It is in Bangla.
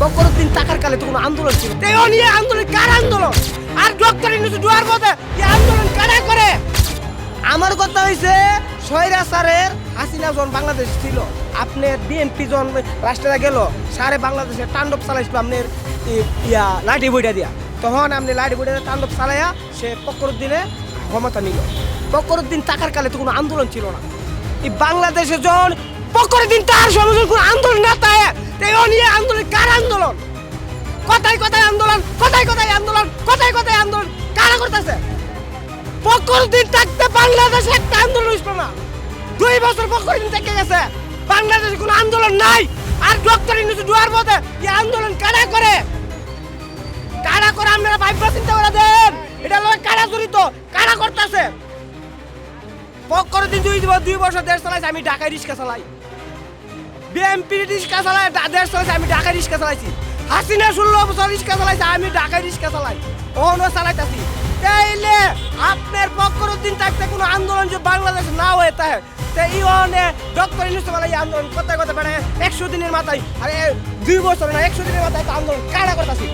ফকরুদ্দিন টাকার কালে তো কোনো আন্দোলন ছিল তো নিয়ে আন্দোলন, কার আন্দোলন? আর ডক্টর আন্দোলন কারা করে? আমার কথা হইছে সয়রা স্যারের হাসিনা যখন বাংলাদেশ ছিল আপনার বিএনপি যখন রাষ্ট্রে গেল সারে বাংলাদেশে তাণ্ডব চালাইছিল আপনার ইয়া, লাঠি বইটা দিয়া। তখন আপনি লাঠি বইটা তাণ্ডব চালাইয়া সে ফকরুদ্দিনে ক্ষমতা নিল। ফকরুদ্দিন টাকার কালে তো কোনো আন্দোলন ছিল না। এই বাংলাদেশে যখন ফকরুদ্দিন তার কোনো আন্দোলন না তাই নিয়ে আন্দোলন কার আন্দোলন। কথায় কথায় আন্দোলন, কথায় কথায় আন্দোলন, কথায় কথায় আন্দোলন। কারা করতেছে? ফখরুদ্দিন থাকতে বাংলাদেশে একটা আন্দোলন হইছিল না। দুই বছর ফখরুদ্দিন থেকে গেছে। বাংলাদেশে কোনো আন্দোলন নাই। আর ডক্টর ইউনুস ডুয়ার মধ্যে এই আন্দোলন কারা করে? কারা করে আপনারা ভাইবা চিন্তা করে দেন। এটা লয় কারা জড়িত? কারা করতেছে? ফখরুদ্দিন দুই দুই বছর দেশ চালাইছে, আমি ঢাকায় রিক্সা চালাই। বিএমপি রিক্সা চালাই দেশ চলাইছে আমি ঢাকায় রিক্সা চালাইছি। হাসিনা ষোলো বছর রিক্সা চালাইছে, আমি ঢাকায় রিক্সা চালাই। ওহনো চালাইতেছি। তাইলে আপনার পক্ষর দিন থাকতে কোনো আন্দোলন যে বাংলাদেশ না হয়ে থাকে এই ইওনে ডক্টর ইউনিভার্সিটি আন্দোলন কথা কথা বেড়ায় একশো দিনের মাথায়, আরে দুই বছর না, একশো দিনের মাথায় আন্দোলন কারা করতেছি?